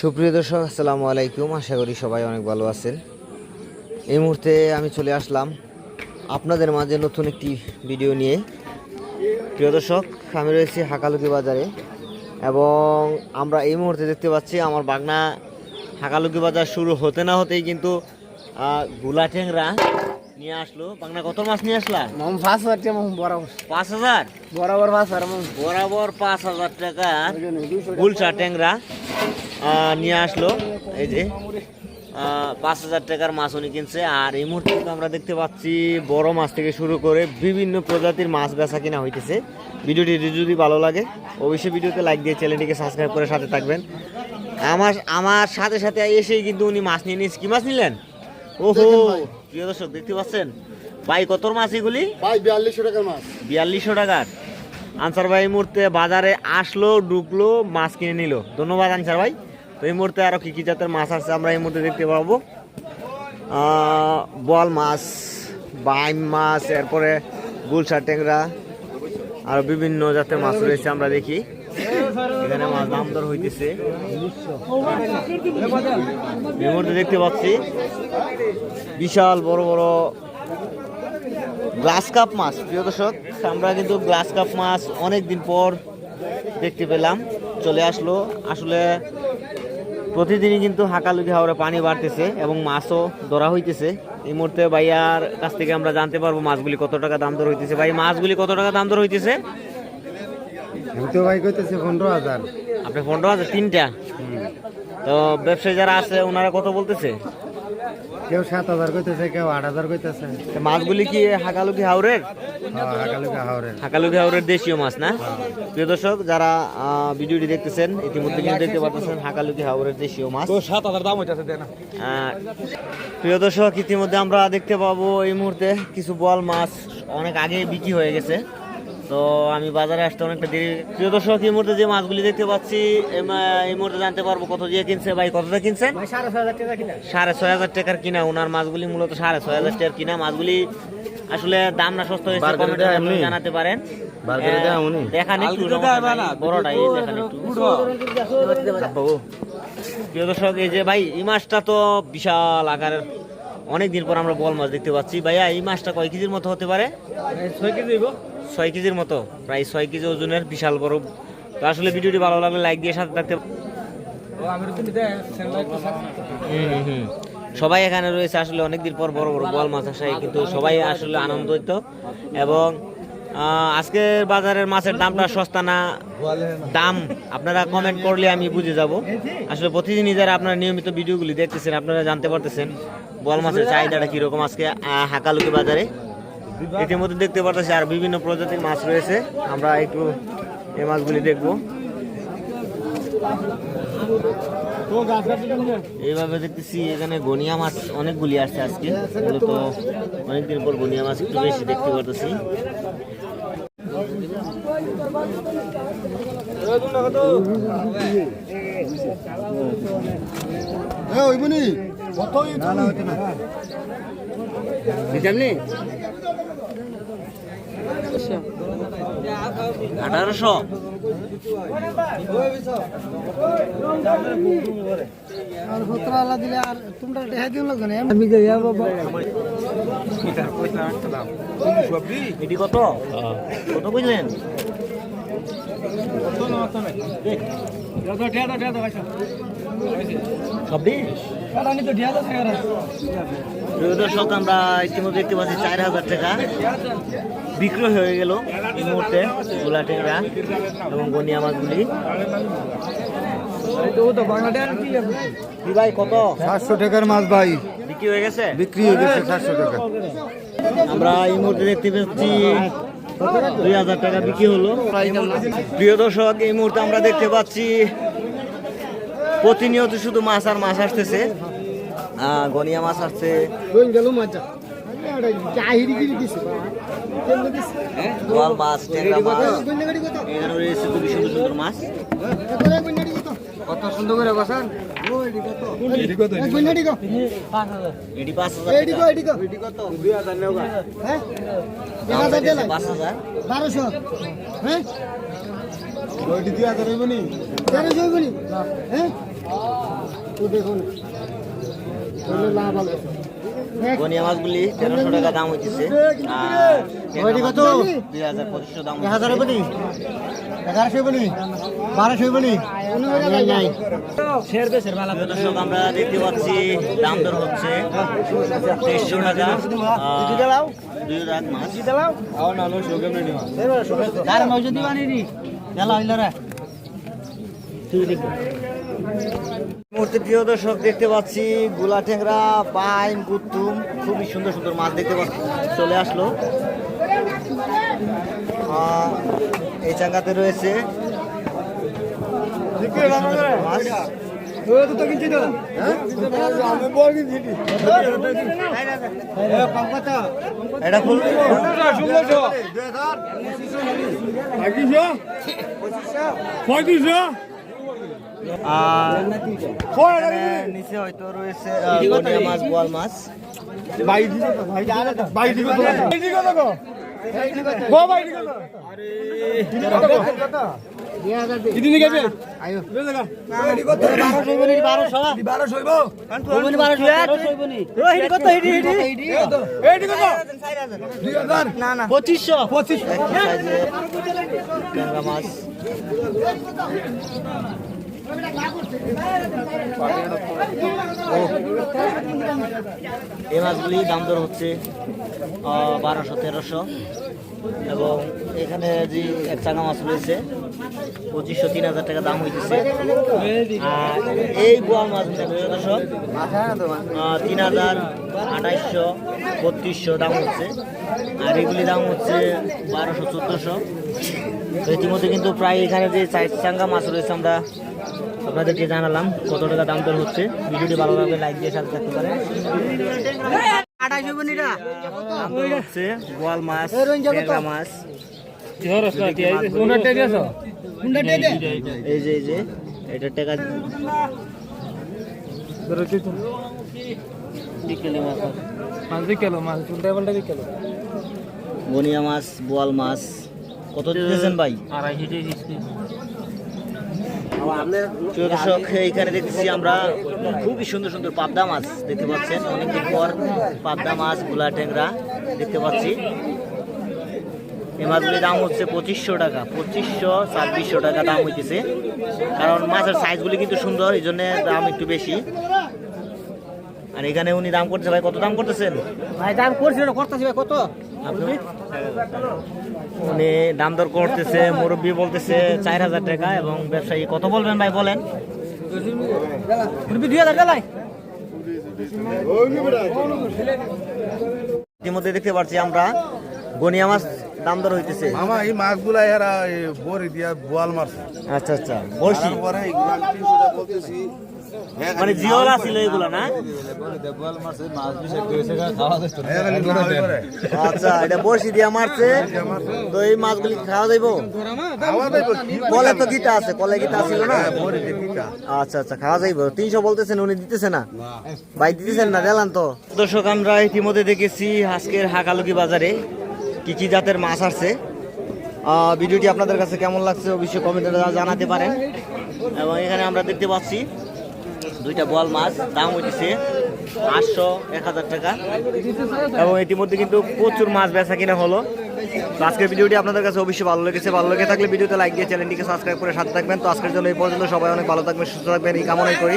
সুপ্রিয় দর্শক, আসসালামু আলাইকুম। আশা করি সবাই অনেক ভালো আছেন। এই মুহূর্তে আমি চলে আসলাম আপনাদের মাঝে নতুন একটি ভিডিও নিয়ে। প্রিয় দর্শক, আমি রয়েছি হাকালুকি বাজারে এবং আমরা এই মুহূর্তে দেখতে পাচ্ছি আমার বাগনা হাকালুকি বাজার শুরু হতে না হতেই কিন্তু গুলা ট্যাংরা নিয়ে আসলো। বাগনা কত মাছ নিয়ে আসলা? মাম পাঁচ হাজার টাকা মাম বরাবর। পাঁচ হাজার? বরাবর পাঁচ হাজার মাম। বরাবর পাঁচ হাজার টাকা। গুলশা ট্যাংরা নিয়ে আসলো। এই যে পাঁচ হাজার টাকার মাছ উনি কিনছে। আর এই মুহূর্তে আমরা দেখতে পাচ্ছি বড় মাছ থেকে শুরু করে বিভিন্ন প্রজাতির মাছ বেচা কিনা হইতেছে। ভিডিওটি যদি ভালো লাগে অবশ্যই ভিডিওতে লাইক দিয়ে চ্যানেলটিকে সাবস্ক্রাইব করে সাথে থাকবেন। আমার আমার সাথে সাথে এসেই কিন্তু উনি মাছ নিয়ে নিয়েছে কি মাছ নিলেন? ওহো! প্রিয় দর্শক দেখতে পাচ্ছেন? ভাই কত মাছ এগুলি? ভাই বিয়াল্লিশশো টাকার মাছ। বিয়াল্লিশশো টাকার। আনসার ভাই এই মুহূর্তে বাজারে আসলো ঢুকলো মাছ কিনে নিল। ধন্যবাদ আনসার ভাই। তো এই মুহূর্তে আরও কী কী জাতের মাছ আছে আমরা এই মুহূর্তে দেখতে পাবো। বল মাছ বাইম মাছ এরপরে গুলশা ট্যাংরা আর বিভিন্ন জাতের মাছ রয়েছে আমরা দেখি। এখানে মাছ দাম দর হইতেছে মুহূর্তে দেখতে পাচ্ছি বিশাল বড় বড় গ্লাস কাপ মাছ। প্রিয় দর্শক, আমরা কিন্তু গ্লাস কাপ মাছ অনেক দিন পর দেখতে পেলাম। চলে আসলো। আসলে প্রতিদিনই কিন্তু হাকালুকি হাওড়ে পানি বাড়তেছে এবং মাছও ধরা হইতেছে। এই মুহূর্তে ভাইয়ার কাছ থেকে আমরা জানতে পারব মাছগুলি কত টাকা দাম দর হইতেছে। ভাই, মাছগুলি কত টাকা দাম দর হইতেছে? আমি ভাই কইতেছি পনেরো হাজার। আপনি পনেরো হাজার তিনটা? তো ব্যবসায়ী যারা আছে ওনারা কত বলতেছে? কেউ সাত হাজার কইতেছে কেউ আট হাজার কইতেছে। মাছগুলি কি হাকালুকি হাওড়ের হাকালুকা হাওড়ের হাকালুকি হাওড়ের দেশীয় মাছ না? প্রিয় দর্শক যারা আহ, ভিডিওটি দেখতেছেন ইতিমধ্যে কিন্তু দেখতে পাচ্ছেন হাকালুকি হাওড়ের দেশীয় মাছ। সাত হাজার দাম হইতেছে দেনা। আহ, প্রিয় দর্শক ইতিমধ্যে আমরা দেখতে পাবো এই মুহূর্তে কিছু বল মাছ অনেক আগে বিক্রি হয়ে গেছে। তো আমি বাজারে আসতে অনেকটা দেরি। প্রিয় দর্শক এই মুহূর্তে যে মাছগুলি দেখতে পাচ্ছি এই মুহূর্তে জানতে পারব কত দিয়ে কিনছে ভাই কতটা কিনছেন? ভাই সাড়ে ছয় হাজার টাকার কিনা ওনার মাছগুলি মূলত সাড়ে ছয় হাজার টাকার কিনা। মাছগুলি আসলে দাম না সস্তা হয়েছে দেয়? জানাতে পারেন। দেয় উনি? দেখান একটু বড়টাই দেখান একটু। ও। প্রিয় দর্শক এই যে ভাই এই মাছটা তো বিশাল আকারের অনেক দিন পর আমরা বল মাছ দেখতে পাচ্ছি। ভাইয়া এই মাছটা কয় কেজির মতো হতে পারে? ছয় কেজি ছয় কেজির মতো, প্রায় ছয় কেজি ওজনের বিশাল বড়। তো আসলে ভিডিওটি ভালো লাগলে লাইক দিয়ে সাথে থাকতে। সবাই এখানে রয়েছে, আসলে অনেকদিন পর বড় বড় বল মাছ আসায় কিন্তু সবাই আসলে আনন্দিত এবং আজকের বাজারের মাছের দামটা সস্তা না? দাম আপনারা কমেন্ট করলে আমি বুঝে যাব। আসলে প্রতিদিনই যারা আপনারা নিয়মিত ভিডিওগুলি দেখতেছেন, আপনারা জানতে পারতেছেন বল মাছের চাহিদাটা কীরকম আজকে হাকালুকি বাজারে। ইতিমধ্যে দেখতে পারতেছি আর বিভিন্ন প্রজাতির মাছ রয়েছে। আমরা একটু এই মাছগুলি দেখব। এইভাবে দেখতেছি এখানে গনিয়া মাছ অনেকগুলি আসছে আজকে। মূলত অনেকদিন পর গনিয়া মাছ একটু বেশি দেখতে পারতেছি। ওইবনি কত না না হইতে না বুঝলামনি আঠারোশো আর সতেরো দিলে আর তোমরা রেহাই দিও লাগবে না আমি যে ইয়া বাবা এটি কত? কত বুঝলেন দর্শক আমরা ইতিমধ্যে দেখতে পাচ্ছি চার হাজার টাকা। বিক্রয় হয়ে গেল এই মুহূর্তে এবং গনিয়া মাছগুলি ভাই কত? সাতশো টাকার মাছ ভাই। বিক্রি হয়ে গেছে? বিক্রি হয়ে গেছে সাতশো টাকা। আমরা এই মুহূর্তে দেখতে পাচ্ছি দুই হাজার টাকা বিক্রি হলো। প্রিয় দর্শক, এই মুহূর্তে আমরা দেখতে পাচ্ছি, প্রতিনিয়ত শুধু মাছ আর মাছ আসতেছে। গনিয়া মাছ আসছে। বোয়াল মাছ সুন্দর সুন্দর মাছ। কত সুন্দর করে বসান। এডি কত? বইন গাড়ি কত? এটি পাঁচ হাজার। এডি কত এডি কত? এডি কত? 2000 নেওগা হ্যাঁ? দাম 1000 দিলাম পাঁচ হাজার। 1200 হ্যাঁ? ওইটি 2000 হইবনি? 1300 হইবনি? হ্যাঁ? দেখুন। লাভ হবে। বনিয়া মাছগুলি তেরোশো টাকা দাম হইতেছে। আর কত? দুই হাজার পঁচিশশো দাম হাজার বলি এগারোশো বলি বারোশো বলি দর্শক আমরা দেখতে পাচ্ছি দাম দর হচ্ছে তেইশশো টাকা। দুই রাত মাছ। গাড়ি মজুদ দিবানি নি গেলা হইল রে। মুহূর্তে প্রিয় দর্শক দেখতে পাচ্ছি গুলা ঠেংরা পাইন গুতুম খুবই সুন্দর সুন্দর মাছ দেখতে পাচ্ছি। চলে আসলো। এই জায়গাতে রয়েছে। খুবই সুন্দর সুন্দর মাছ। এটা নিচে হয়তো রয়েছে মাছ বোয়াল মাছ পঁচিশশো একই মাছ ও, এই মাছগুলি দাম দর হচ্ছে বারোশো তেরোশো। এবং এখানে যে এক চাঙা মাছ রয়েছে পঁচিশশো তিন হাজার টাকা দাম হইতেছে। আর এই বোয়াল আহ, তিন হাজার আঠাইশশো বত্রিশশো দাম হচ্ছে। আর এগুলি দাম হচ্ছে বারোশো চোদ্দোশো। ইতিমধ্যে কিন্তু প্রায় এখানে যে চার চাঙ্গা মাছ রয়েছে আমরা আপনাদেরকে জানালাম কত টাকা দাম দর হচ্ছে। ভিডিওটি ভালো লাগলে লাইক দিয়ে সাথে থাকতে পারেন। আড়াইশো হচ্ছে বোয়াল মাছ এই ট্যাংরা মাছ এই যে এই যে এটা টাকা বনিয়া মাছ বোয়াল মাছ। কত দিতেছেন ভাই? প্রিয় দর্শক এইখানে দেখতেছি আমরা খুবই সুন্দর সুন্দর পাবদা মাছ দেখতে পাচ্ছেন। অনেকদিন পর পাবদা মাছগুলা ট্যাংরা দেখতে পাচ্ছি। এই মাছগুলির দাম হচ্ছে পঁচিশশো টাকা। পঁচিশশো ছাব্বিশশো টাকা দাম হইতেছে। কারণ মাছের সাইজগুলি কিন্তু সুন্দর এই জন্য দাম একটু বেশি। আর এখানে উনি দাম করতেছে ভাই কত দাম করতেছেন? ভাই দাম করছিল করতেছি ভাই কত? আপনি উনি দাম দর করতেছে মুরব্বী বলতেছে চার হাজার টাকা এবং ব্যবসায়ী কত বলবেন ভাই বলেন? দুই হাজার ইতিমধ্যে দেখতে পাচ্ছি আমরা গনিয়া মাছ দাম দর হইতেছে। মামা এই মাছগুলা এরা বড়ি দিয়া বোয়াল মারছে। আচ্ছা আচ্ছা। তিনশো টাকা বলতেছি। মানে জিওলা ছিল এগুলো না? না হয়। আচ্ছা এটা বড়শি দিয়া মারছে। তো এই মাছগুলি খাওয়া যাইবো? খাওয়া কলে তো গীতা আছে কলে গীতা ছিল না? বড়ি দিয়ে পিঠা। আচ্ছা আচ্ছা খাওয়া যাইবো। তিনশো বলতেছেন উনি দিতেছে না? ভাই দিতেছেন না দিলাম তো। দর্শক আমরা ইতিমধ্যে দেখেছি আজকের হাকালুকি বাজারে কি কি জাতের মাছ আসছে। আহ, ভিডিওটি আপনাদের কাছে কেমন লাগছে অবশ্যই কমেন্টে জানাতে পারেন। এবং এখানে আমরা দেখতে পাচ্ছি দুইটা বল মাছ, দাম হইতেছে আটশো এক হাজার টাকা। এবং ইতিমধ্যে কিন্তু প্রচুর মাছ বেচা কিনা হলো। তো আজকের ভিডিওটি আপনাদের কাছে অবশ্যই ভালো লেগেছে। ভালো লেগে থাকলে ভিডিওতে লাইক দিয়ে চ্যানেলটিকে সাবস্ক্রাইব করে সাথে থাকবেন। তো আজকের জন্য এই পর্যন্ত সবাই অনেক ভালো থাকবেন, সুস্থ থাকবেন। এই কামনাই করি।